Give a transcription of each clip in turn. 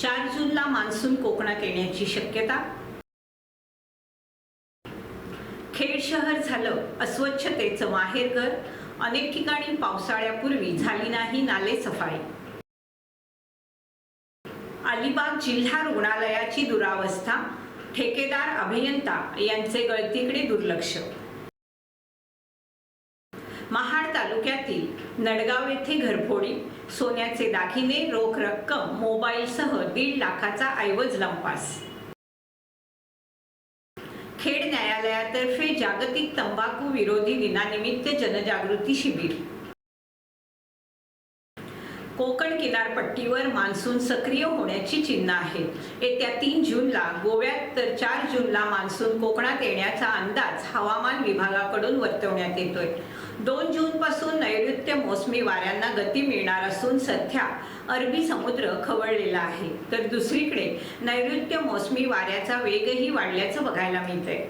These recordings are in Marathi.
चार जूनला मान्सून कोकणात येण्याची शक्यता? खेड शहर झालं अस्वच्छतेचं माहेरघर अनेक ठिकाणी पावसाळ्यापूर्वी झाली नाही नाले सफाई. अलिबाग जिल्हा रुग्णालयाची दुरावस्था. ठेकेदार अभियंता यांचे गळतीकडे दुर्लक्ष. महाड तालुक्यातील नडगाव येथे घरफोडी सोन्याचे दागिने रोख रक्कम मोबाईलसह दीड लाखाचा ऐवज लंपास. खेड न्यायालयातर्फे जागतिक तंबाखू विरोधी दिनानिमित्त जनजागृती शिबिर. कोकण किनारपट्टीवर मान्सून सक्रिय होण्याची चिन्ह आहेत येत्या तीन जूनला गोव्यात तर चार जूनला मान्सून कोकणात येण्याचा अंदाज हवामान विभागाकडून वर्तवण्यात येतोय. दोन जून पासून नैऋत्य मोसमी वाऱ्यांना गती मिळणार असून सध्या अरबी समुद्र खवळलेला आहे. तर दुसरीकडे नैऋत्य मोसमी वाऱ्याचा वेगही वाढल्याचं बघायला मिळतंय.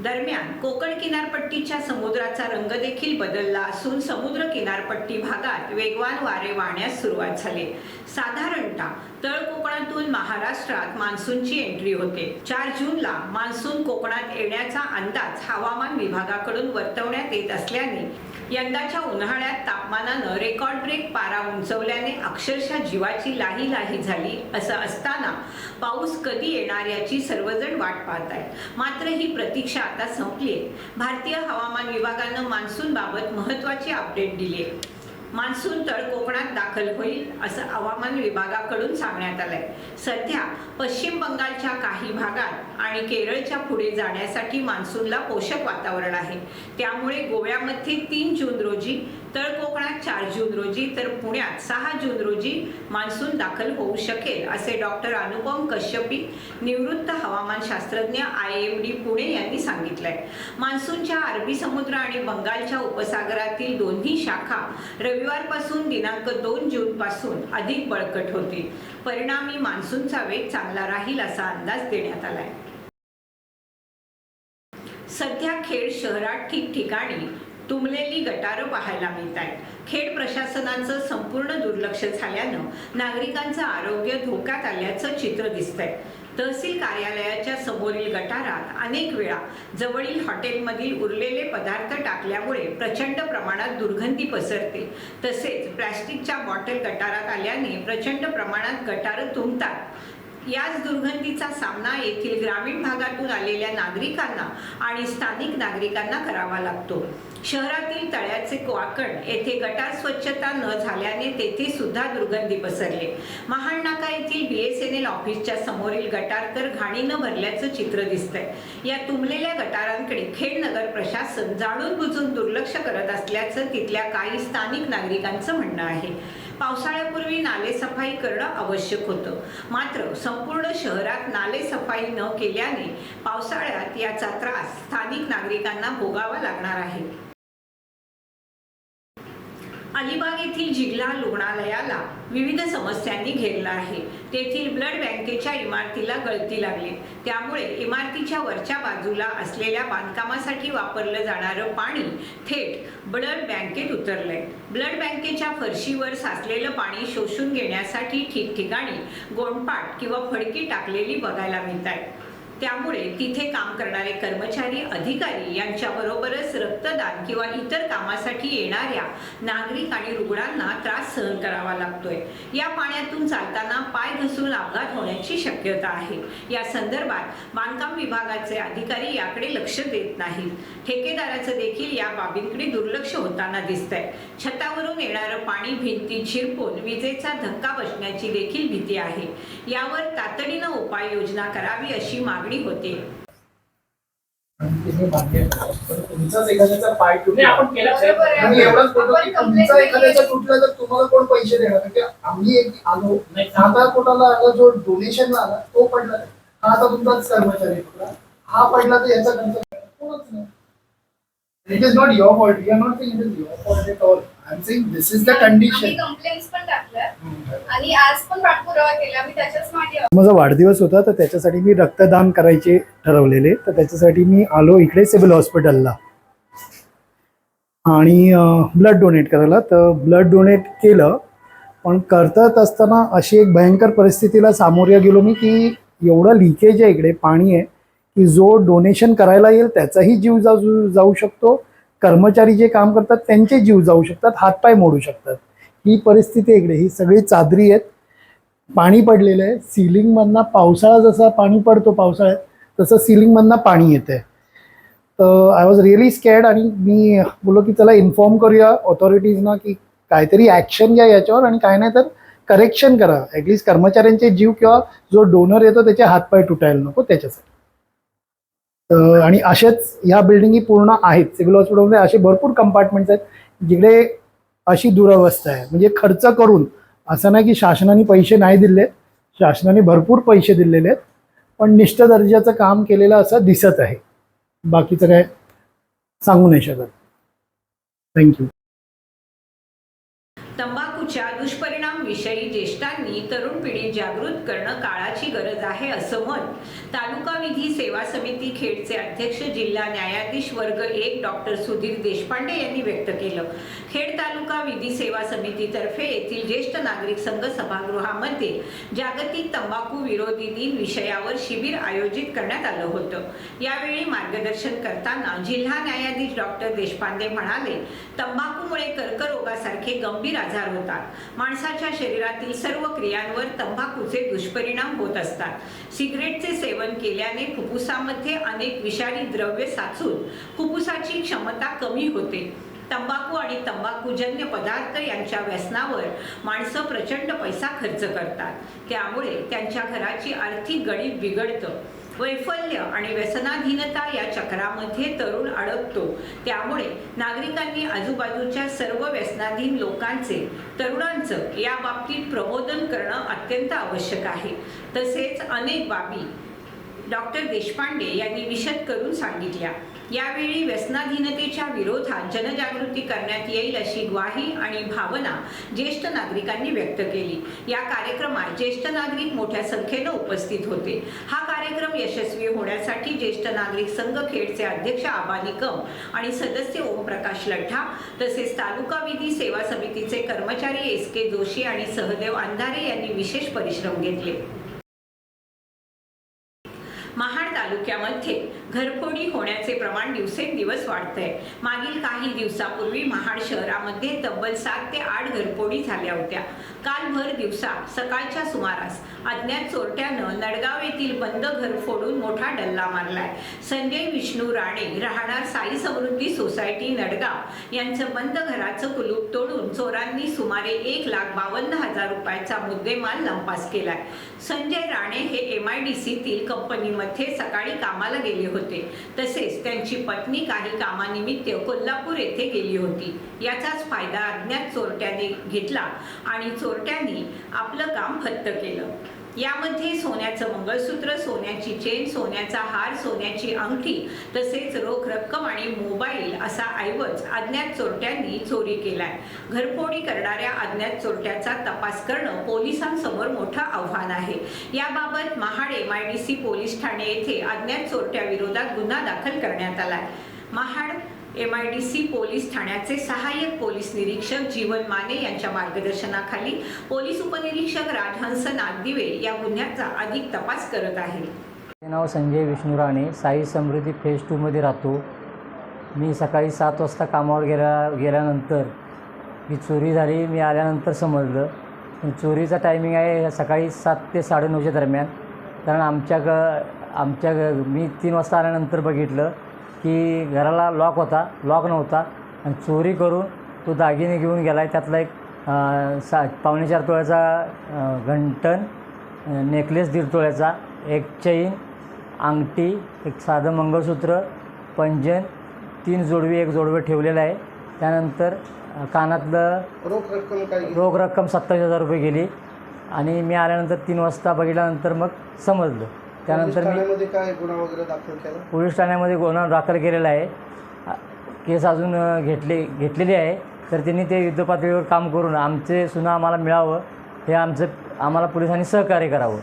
दरम्यान कोकण किनारपट्टीच्या समुद्राचा रंग देखील बदलला असून समुद्र किनारपट्टी भागात वेगवान वारे वाहण्यास सुरुवात झाली. साधारणतः तळ कोकणातून महाराष्ट्रात मान्सूनची एंट्री होते. चार जूनला मान्सून कोकणात येण्याचा अंदाज हवामान विभागाकडून वर्तवण्यात येत असल्याने यंदाच्या उन्हाळ्यात तापमानानं रेकॉर्ड ब्रेक पारा उंचवल्याने अक्षरशः जीवाची लाही लाही झाली असं असताना पाऊस कधी येणार याची सर्वजण वाट पाहत आहेत मात्र ही प्रतीक्षा आता संपली आहे भारतीय हवामान विभागानं मान्सून बाबत महत्वाची अपडेट दिली आहे मान्सून तळ कोकणात दाखल होईल असं हवामान विभागाकडून सांगण्यात आलंय. सध्या पश्चिम बंगालच्या काही भागात आणि केरळच्या पुढे जाण्यासाठी मान्सूनला पोषक वातावरण आहे. त्यामुळे गोव्यामध्ये तीन जून रोजी तळ कोकणात चार जून रोजी तर पुण्यात सहा जून रोजी मान्सून दाखल होऊ शकेल असे डॉक्टर अनुपम कश्यपी निवृत्त हवामान शास्त्रज्ञ आय एम डी पुणे यांनी सांगितलंय. मान्सूनच्या अरबी समुद्र आणि बंगालच्या उपसागरातील दोन्ही शाखा रविवारपासून दिनांक दोन जून पासून अधिक बळकट होतील. परिणामी मान्सूनचा वेग चांगला राहील असा अंदाज देण्यात आलाय. सध्या खेड शहरात ठिकठिकाणी तुंबलेली गटारं पाहायला मिळत आहेत खेड प्रशासनाचं संपूर्ण दुर्लक्ष झाल्यानं नागरिकांचं आरोग्य धोक्यात आल्याचं चित्र दिसतंय. तहसील कार्यालयाच्या समोरील गटारात अनेक वेळा जवळील हॉटेलमधील उरलेले पदार्थ टाकल्यामुळे प्रचंड प्रमाणात दुर्गंधी पसरते. तसेच प्लॅस्टिकच्या बॉटल गटारात आल्याने प्रचंड प्रमाणात गटारं तुंबतात. याच दुर्गंधीचा सामना येथील ग्रामीण भागातून आलेल्या नागरिकांना आणि स्थानिक नागरिकांना करावा लागतो. शहरातील तळ्याचे वाकण येथे गटार स्वच्छता न झाल्याने तेथे सुद्धा दुर्गंधी पसरले. महाड नाका येथील बीएसएनएल ऑफिसच्या समोरील गटार तर घाणीनं भरल्याचं चित्र दिसतंय. या तुंबलेल्या गटारांकडे खेड नगर प्रशासन जाणून बुजून दुर्लक्ष करत असल्याचं तिथल्या काही स्थानिक नागरिकांचं म्हणणं आहे. पावसाळ्यापूर्वी नालेसफाई करणं आवश्यक होतं. मात्र संपूर्ण शहरात नालेसफाई न केल्याने पावसाळ्यात याचा त्रास स्थानिक नागरिकांना भोगावा लागणार आहे. अलिबाग येथील जिल्हा रुग्णालयाला विविध समस्यांनी घेरला आहे. तेथील ब्लड बँकेच्या इमारतीला गळती लागली. त्यामुळे इमारतीच्या वरच्या बाजूला असलेल्या बांधकामासाठी वापरलं जाणारं पाणी थेट ब्लड बँकेत उतरलंय. ब्लड बँकेच्या फरशीवर साचलेलं पाणी शोषून घेण्यासाठी ठिकठिकाणी गोंडपाट किंवा फडकी टाकलेली बघायला मिळत आहे त्यामुळे तिथे काम करणारे कर्मचारी अधिकारी यांच्याबरोबरच रक्तदान किंवा इतर कामासाठी येणाऱ्या नागरिक आणि रुग्णांना त्रास सहन करावा लागतोय. या पाण्यातून चालताना पाय घसरून अपघात होण्याची शक्यता आहे. या संदर्भात बांधकाम विभागाचे अधिकारी याकडे लक्ष देत नाहीत. ठेकेदाराचं देखील या बाबींकडे दुर्लक्ष होताना दिसतंय. छतावरून येणारं पाणी भिंती शिरपून विजेचा धक्का बसण्याची देखील भीती आहे. यावर तातडीनं उपाययोजना करावी अशी मागणी होते. तर तुम्हाला कोण पैसे देणार? आम्ही एक आलो. आठ कोटाला आला जो डोनेशन आला तो पडला. हा आता तुमचाच कर्मचारी पडला हा पडला तर याचा खर्च कोणच नाही. It is not your fault you are not it is your fault at all आणि आज पण पाठपुरावा केला. मी त्याच्याच मागे माझा वाढदिवस होता तर त्याच्यासाठी मी रक्तदान करायचे ठरवलेले. तर त्याच्यासाठी मी आलो इकडे सिव्हिल हॉस्पिटलला. आणि ब्लड डोनेट करायला. तर ब्लड डोनेट केलं. पण करत असताना अशी एक भयंकर परिस्थितीला सामोरे गेलो मी की एवढं लिकेज आहे इकडे पाणी आहे की जो डोनेशन करायला येईल त्याचाही जीव जाऊ जाऊ शकतो. कर्मचारी जे काम करतात त्यांचे जीव जाऊ शकतात हातपाय मोडू शकतात. ही परिस्थिती इकडे ही सगळी चादरी आहेत. पाणी पडलेलं आहे. सिलिंगमधनं पावसाळा जसा पाणी पडतो पावसाळ्यात तसं सिलिंगमधनं पाणी येतं आहे तर आय वॉज रिअली स्कॅड आणि मी बोललो की त्याला इन्फॉर्म करूया ऑथॉरिटीजना की काहीतरी ॲक्शन घ्या याच्यावर आणि काय नाही तर करेक्शन करा. ॲटलिस्ट कर्मचाऱ्यांचे जीव किंवा जो डोनर येतो त्याचे हातपाय तुटायला नको त्याच्यासाठी. आणि असेच ह्या बिल्डिंगी पूर्ण आहेत. सिव्हिल हॉस्पिटलमध्ये असे भरपूर कंपार्टमेंट्स आहेत जिकडे अशी दुरावस्था आहे. म्हणजे खर्च करून असं नाही की शासनाने पैसे नाही दिले शासनाने भरपूर पैसे दिलेले आहेत पण निष्ठ दर्जाचं काम केलेलं असं दिसत आहे. बाकीचं काय सांगू नाही शकत. थँक्यू तंबाखूच्या दुष्परिणाम-विषयी ज्येष्ठांनी तरुण पिढी जागृत करणं काळाची गरज आहे असं मत तालुका विधी सेवा समिती खेडचे अध्यक्ष जिल्हा न्यायाधीश वर्ग एक डॉक्टर सुधीर देशपांडे यांनी व्यक्त केलं. खेड तालुका विधी सेवा समितीतर्फे येथील ज्येष्ठ नागरिक संघ सभागृहामध्ये जागतिक तंबाखू विरोधी दिन विषयावर शिबिर आयोजित करण्यात आलं होतं. यावेळी मार्गदर्शन करताना जिल्हा न्यायाधीश डॉक्टर देशपांडे म्हणाले तंबाखू तंबाखूमुळे कर्करोगासारखे गंभीर आजार होतात. माणसाच्या शरीरातील सर्व क्रियांवर तंबाखूचे दुष्परिणाम होत असतात. सिगरेटचे सेवन केल्याने फुफ्फुसामध्ये अनेक विषारी द्रव्ये साचून फुफ्फुसाची क्षमता कमी होते. तंबाखू आणि तंबाखूजन्य पदार्थ यांच्या व्यसनावर माणसं प्रचंड पैसा खर्च करतात. त्यामुळे त्यांच्या घराची आर्थिक गणित बिघडतं. वैफल्य आणि व्यसनाधीनता या चक्रामध्ये तरुण अडकतो. त्यामुळे नागरिकांनी आजूबाजूच्या सर्व व्यसनाधीन लोकांचे तरुणांचं या बाबतीत प्रबोधन करणं अत्यंत आवश्यक आहे. तसेच अनेक बाबी डॉक्टर देशपांडे यांनी विशद करून सांगितल्या. यावेळी व्यसनाधीनतेच्या विरोधात जनजागृती करण्यात येईल अशी ग्वाही आणि भावना ज्येष्ठ नागरिकांनी व्यक्त केली. या कार्यक्रमात ज्येष्ठ नागरिक मोठ्या संख्येनं उपस्थित होते. हा कार्यक्रम यशस्वी होण्यासाठी ज्येष्ठ नागरिक संघ खेडचे अध्यक्ष आबा निकम आणि सदस्य ओमप्रकाश लठ्ठा तसेच तालुका विधी सेवा समितीचे कर्मचारी एस के जोशी आणि सहदेव अंधारे यांनी विशेष परिश्रम घेतले. महाड तालुक्यामध्ये घरफोडी होण्याचे प्रमाण दिवसेंदिवस वाढतंय. मागील काही दिवसापूर्वी महाड शहरामध्ये तब्बल सात ते आठ घरफोडी झाल्या होत्या. कालभर दिवसा सकाळच्या सुमारास अज्ञात चोरट्यानं नडगाव येथील बंद घर फोडून मोठा डल्ला मारलाय. संजय विष्णू राणे राहणार साई समृद्धी सोसायटी नडगाव. यांचं बंद घराचं कुलूप तोडून चोरांनी सुमारे एक लाख बावन्न हजार रुपयाचा मुद्देमाल लंपास केलाय. संजय राणे हे एम आय डी सीतील कंपनीमध्ये सकाळी कामाला गेले होते. तसेच त्यांची पत्नी काही कामानिमित्त कोल्हापूर येथे गेली होती. याचाच फायदा अज्ञात चोरट्याने घेतला आणि चोरट्यांनी आपलं काम फत्त केलं. यामध्ये सोन्याचं मंगळसूत्र सोन्याची चेन सोन्याचा हार सोन्याची अंगठी तसेच रोख रक्कम आणि मोबाईल असा ऐवज अज्ञात चोरट्यांनी चोरी केलाय. घरफोडी करणाऱ्या अज्ञात चोरट्याचा तपास करणं पोलिसांसमोर मोठं आव्हान आहे. याबाबत Mahad M I D C police Thane येथे अज्ञात चोरट्याविरोधात गुन्हा दाखल करण्यात आलाय. Mahad M I D C police ठाण्याचे सहाय्यक पोलीस निरीक्षक जीवन माने यांच्या मार्गदर्शनाखाली पोलीस उपनिरीक्षक राजहंस नागदिवे या गुन्ह्याचा अधिक तपास करत आहे. माझे नाव संजय विष्णू राणे. साई समृद्धी फेज टूमध्ये राहतो. मी सकाळी सात वाजता कामावर गेल्या गेल्यानंतर ही चोरी झाली. मी आल्यानंतर समजलं. चोरीचा टायमिंग आहे सकाळी सात ते साडेनऊच्या दरम्यान. कारण आमच्या ग आमच्या मी तीन वाजता आल्यानंतर बघितलं. की घराला लॉक होता लॉक नव्हता. आणि चोरी करून तो दागिने घेऊन गेला आहे त्यातला एक सा पावणे चार तोळ्याचा घंटण नेकलेस दीड तोळ्याचा एक चैन अंगठी एक साधं मंगळसूत्र पंजन तीन जोडवी एक जोडवे ठेवलेलं आहे. त्यानंतर कानातलं रोख रक्कम काय रोख रक्कम सत्तावीस हजार रुपये गेली. आणि मी आल्यानंतर तीन वाजता बघितल्यानंतर मग समजलं. त्यानंतर मी ठाण्यामध्ये काय गुन्हा वगैरे दाखल केला? पोलीस ठाण्यामध्ये गुन्हा दाखल केलेला आहे. केस अजून अ, घेतले घेतलेली आहे. तर त्यांनी ते युद्धपातळीवर काम करून आमचे सुना आम्हाला मिळावं. हे आमचं आम्हाला पोलिसांनी सहकार्य करावं.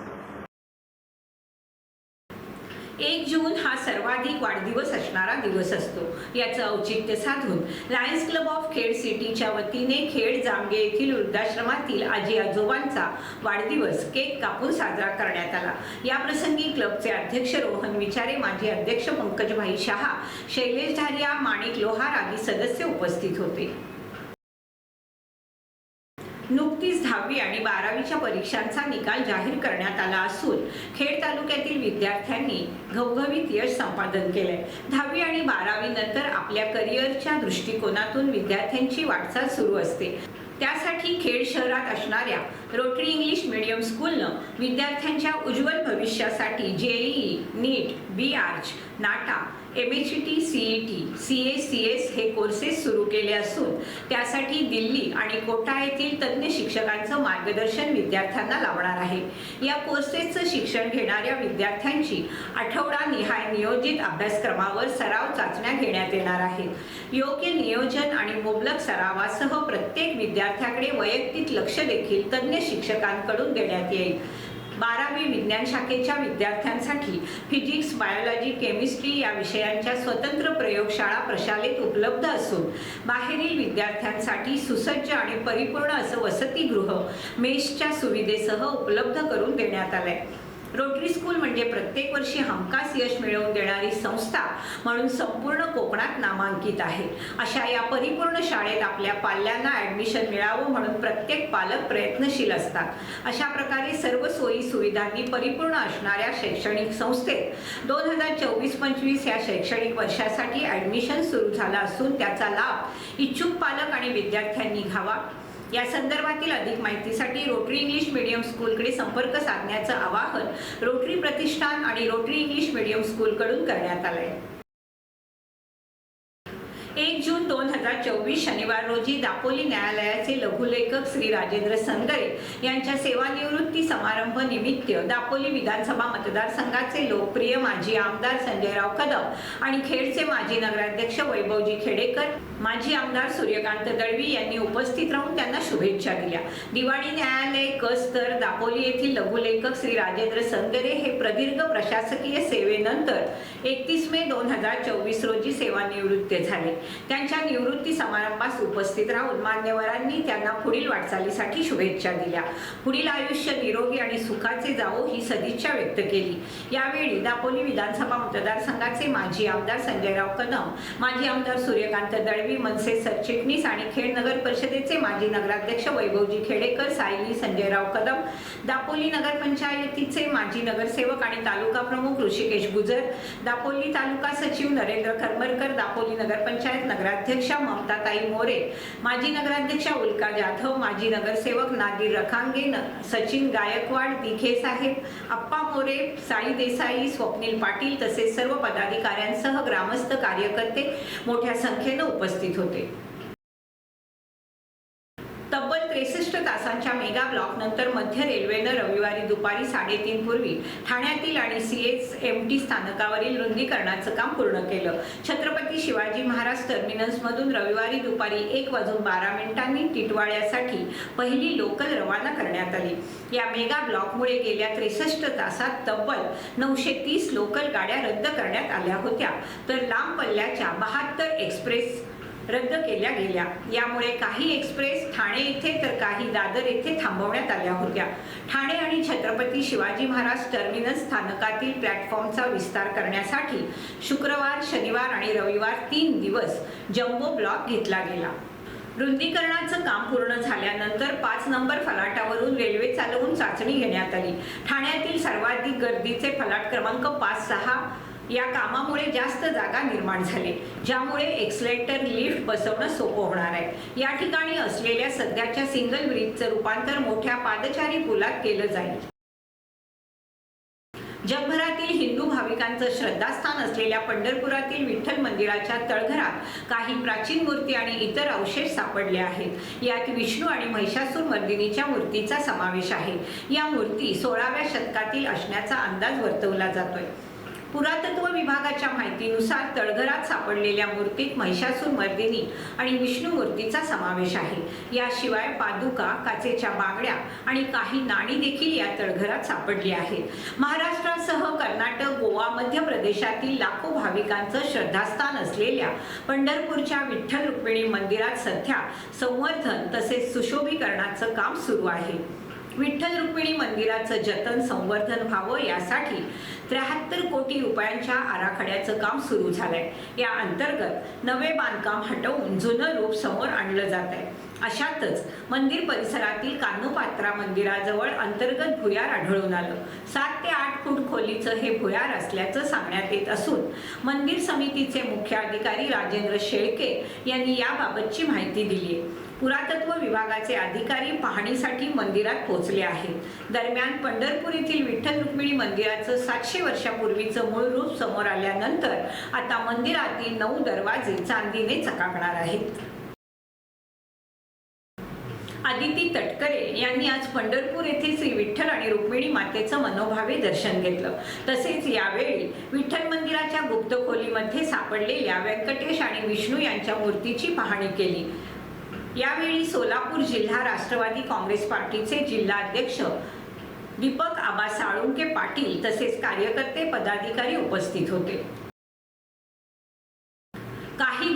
एक जून हा सर्वाधिक वाढदिवस असणारा दिवस असतो. याचं औचित्य साधून लायन्स क्लब ऑफ खेड सिटीच्या वतीने खेड जामगे येथील वृद्धाश्रमातील आजी आजोबांचा वाढदिवस केक कापून साजरा करण्यात आला. या प्रसंगी क्लबचे अध्यक्ष रोहन विचारे माजी अध्यक्ष पंकजभाई शहा शैलेश धारिया माणिक लोहार आदी सदस्य उपस्थित होते. नुकतीच दहावी आणि बारावीच्या परीक्षांचा निकाल जाहीर करण्यात आला असून खेड तालुक्यातील विद्यार्थ्यांनी घवघवीत यश संपादन केलंय. दहावी आणि बारावी नंतर आपल्या करिअरच्या दृष्टिकोनातून विद्यार्थ्यांची वाटचाल सुरू असते. त्यासाठी खेड शहरात असणाऱ्या रोटरी इंग्लिश मीडियम स्कूलनं विद्यार्थ्यांच्या उज्ज्वल भविष्यासाठी JEE NEET B Arch NATA M H T E T C A C S हे कोर्सेस सुरू केले असून त्यासाठी दिल्ली आणि कोटा येथील तज्ज्ञ शिक्षकांचं मार्गदर्शन विद्यार्थ्यांना लावणार आहे. या कोर्सेसचं शिक्षण घेणाऱ्या विद्यार्थ्यांची आठवडा निहाय नियोजित अभ्यासक्रमावर सराव चाचण्या घेण्यात येणार आहेत. योग्य नियोजन आणि मुबलक सरावासह प्रत्येक विद्यार्थ्याकडे वैयक्तिक लक्ष देखील तज्ज्ञ शिक्षकांकडून देण्यात येईल. बारावी विज्ञान शाखेच्या विद्यार्थ्यांसाठी फिजिक्स बायोलॉजी केमिस्ट्री या विषयांच्या स्वतंत्र प्रयोगशाळा प्रशालेत उपलब्ध असून बाहेरील विद्यार्थ्यांसाठी सुसज्ज आणि परिपूर्ण असं वसतिगृह मेसच्या सुविधेसह उपलब्ध करून देण्यात आलंय. रोटरी स्कूल म्हणजे प्रत्येक वर्षी हमखास यश मिळवून देणारी संस्था म्हणून संपूर्ण कोकणात नामांकित आहे. अशा या परिपूर्ण शाळेत आपल्या पाल्यांना ऍडमिशन मिळावं म्हणून प्रत्येक पालक प्रयत्नशील असतात. अशा प्रकारे सर्व सोयी सुविधांनी परिपूर्ण असणाऱ्या शैक्षणिक संस्थेत दोन हजार चोवीस पंचवीस या शैक्षणिक वर्षासाठी ऍडमिशन सुरू झाला असून त्याचा लाभ इच्छुक पालक आणि विद्यार्थ्यांनी घ्यावा. या संदर्भातील अधिक माहितीसाठी रोटरी इंग्लिश मीडियम स्कूलकडे संपर्क साधण्याचं आवाहन रोटरी प्रतिष्ठान आणि रोटरी इंग्लिश मीडियम स्कूलकडून करण्यात आलंय. एक जून दोन हजार चोवीस शनिवार रोजी दापोली न्यायालयाचे लघुलेखक श्री राजेंद्र संगरे यांच्या सेवानिवृत्ती समारंभ निमित्त दापोली विधानसभा मतदारसंघाचे लोकप्रिय माजी आमदार संजयराव कदम आणि खेडचे माजी नगराध्यक्ष वैभवजी खेडेकर माजी आमदार सूर्यकांत दळवी यांनी उपस्थित राहून त्यांना शुभेच्छा दिल्या. दिवाळी न्यायालय कस तर दापोली येथील लघुलेखक श्री राजेंद्र संगरे हे प्रदीर्घ प्रशासकीय सेवेनंतर एकतीस मे दोन हजार चोवीस रोजी सेवानिवृत्त झाले. त्यांच्या निवृत्ती समारंभास उपस्थित राहून मान्यवरांनी त्यांना पुढील वाटचालीसाठी शुभेच्छा दिल्या. पुढील आयुष्य निरोगी आणि सुखाचे जावो ही सदिच्छा व्यक्त केली. यावेळी दापोली विधानसभा मतदारसंघाचे माजी आमदार संजयराव कदम माजी आमदार सूर्यकांत दळवी मनसे सरचिटणीस आणि खेड नगर परिषदेचे माजी नगराध्यक्ष वैभवजी खेडेकर सायली संजयराव कदम दापोली नगरपंचायतीचे माजी नगरसेवक आणि तालुका प्रमुख ऋषिकेश गुजर दापोली तालुका सचिव नरेंद्र करमरकर दापोली नगरपंचायत नगराध्यक्षा ममताताई मोरे माजी नगराध्यक्षा उल्का जाधव माजी नगरसेवक नादिर रखांगे सचिन गायकवाड दिघे साहेब अप्पा मोरे साई देसाई स्वप्नील पाटील तसेच सर्व पदाधिकाऱ्यांसह ग्रामस्थ कार्यकर्ते मोठ्या संख्येनं उपस्थित होते. तब्बल त्रेसष्ट तासांच्या मेगा ब्लॉक नंतर मध्य रेल्वेनं रविवारी दुपारी साडेतीन पूर्वी ठाण्यातील आणि सी एस एम टी स्थानकावरील रुंदीकरणाचं काम पूर्ण केलं. छत्रपती शिवाजी महाराज टर्मिनसमधून रविवारी दुपारी एक वाजून बारा मिनिटांनी टिटवाळ्यासाठी पहिली लोकल रवाना करण्यात आली. या मेगा ब्लॉकमुळे गेल्या त्रेसष्ट तासात तब्बल नऊशे तीस लोकल गाड्या रद्द करण्यात आल्या होत्या. तर लांब पल्ल्याच्या बहात्तर एक्सप्रेस रद्द केल्या गेल्या. यामुळे काही एक्सप्रेस ठाणे येथे तर काही दादर येथे थांबवण्यात आल्या होत्या. ठाणे आणि छत्रपती शिवाजी महाराज टर्मिनस स्थानकातील प्लॅटफॉर्मचा विस्तार करण्यासाठी शुक्रवार शनिवार आणि रविवार तीन दिवस जम्बो ब्लॉक घेतला गेला. रुंदीकरणाचं काम पूर्ण झाल्यानंतर पाच नंबर फलाटावरून रेल्वे चालवून चाचणी घेण्यात आली. ठाण्यातील सर्वाधिक गर्दीचे फलाट क्रमांक पाच सहा या कामामुळे जास्त जागा निर्माण झाली ज्यामुळे एक्सलेटर लिफ्ट बसवणं सोपं होणार आहे. या ठिकाणी असलेल्या सध्याच्या सिंगल ब्रिजचं रूपांतर मोठ्या पादचारी पुलात केलं जाईल. जगभरातील हिंदू भाविकांचं श्रद्धास्थान असलेल्या पंढरपुरातील विठ्ठल मंदिराच्या तळघरात काही प्राचीन मूर्ती आणि इतर अवशेष सापडले आहेत. यात विष्णू आणि महिषासूर मर्दिनीच्या मूर्तीचा समावेश आहे. या मूर्ती सोळाव्या शतकातील असण्याचा अंदाज वर्तवला जातोय. पुरातत्व विभागाच्या माहितीनुसार तळघरात सापडलेल्या मूर्तीत महिषासूर मर्दिनी आणि विष्णू मूर्तीचा समावेश आहे. याशिवाय पादुका काचेच्या बांगड्या आणि काही नाणी देखील या तळघरात सापडली आहेत. महाराष्ट्रासह कर्नाटक गोवा मध्य प्रदेशातील लाखो भाविकांचं श्रद्धास्थान असलेल्या पंढरपूरच्या विठ्ठल रुक्मिणी मंदिरात सध्या संवर्धन तसेच सुशोभीकरणाचं काम सुरू आहे. विठ्ठल रुक्मिणी मंदिराचं जतन संवर्धन व्हावं यासाठी त्र्याहत्तर कोटी रुपयांच्या आराखड्याचं काम सुरू झालंय. या अंतर्गत नवे बांधकाम हटवून जुनं रूप समोर आणलं जात आहे अशातच मंदिर परिसरातील कानोपात्रा मंदिराजवळ अंतर्गत भुयार आढळून आलं. सात ते आठ फूट खोलीचं हे भुयार असल्याचं सांगण्यात येत असून मंदिर समितीचे मुख्य अधिकारी राजेंद्र शेळके यांनी याबाबतची माहिती दिली आहे. पुरातत्व विभागाचे अधिकारी पाहणीसाठी मंदिरात पोहोचले आहेत. दरम्यान पंढरपूर येथील विठ्ठल रुक्मिणी मंदिराचं सातशे वर्षापूर्वीचं मूळ रूप समोर आल्यानंतर आता मंदिरातील नऊ दरवाजे चांदीने चकाकणार आहेत. आदिती तटकरे यांनी आज पंढरपूर येथे श्री विठ्ठल आणि रुक्मिणी मातेचं मनोभावे दर्शन घेतलं. तसेच यावेळी विठ्ठल मंदिराच्या गुप्त खोलीमध्ये सापडलेल्या व्यंकटेश आणि विष्णू यांच्या मूर्तीची पाहणी केली. यावेळी सोलापूर जिल्हा राष्ट्रवादी काँग्रेस पार्टीचे जिल्हाध्यक्ष दीपक आबा साळुंके पाटील तसेच कार्यकर्ते पदाधिकारी उपस्थित होते काही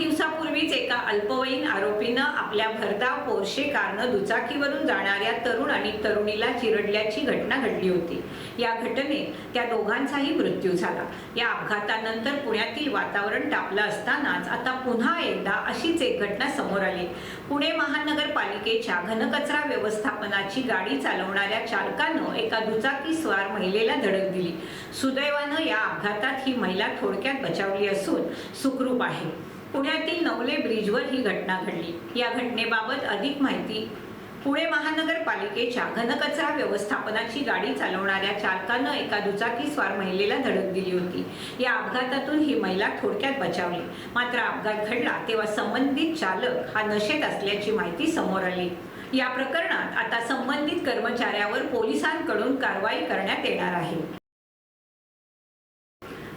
यापूर्वीच एका अल्पवयीन आरोपीनं आपल्या भरधाव पोर्शे कारनं दुचाकीवरून जाणाऱ्या तरुण आणि तरुणीला चिरडल्याची घटना घडली होती. या घटनेत त्या दोघांचाही मृत्यू झाला. या अपघातानंतर पुण्यातील वातावरण तापलं असतानाच आता पुन्हा एकदा अशीच एक घटना समोर आली. पुणे महानगरपालिकेच्या घनकचरा व्यवस्थापनाची गाडी चालवणाऱ्या चालकानं एका दुचाकी स्वार महिलेला धडक दिली. सुदैवानं या अपघातात ही महिला थोडक्यात बचावली असून सुखरूप आहे. पुण्यातील नवले ब्रिजवर ही घटना घडली. या घटनेबाबत अधिक माहिती पुणे महानगरपालिकेच्या घनकचरा व्यवस्थापनाची गाडी चालवणाऱ्या चालकानं एका दुचाकी स्वार महिलेला धडक दिली होती. या अपघातातून ही महिला थोडक्यात बचावली. मात्र अपघात घडला तेव्हा संबंधित चालक हा नशेत असल्याची माहिती समोर आली. या प्रकरणात आता संबंधित कर्मचाऱ्यावर पोलिसांकडून कारवाई करण्यात येणार आहे.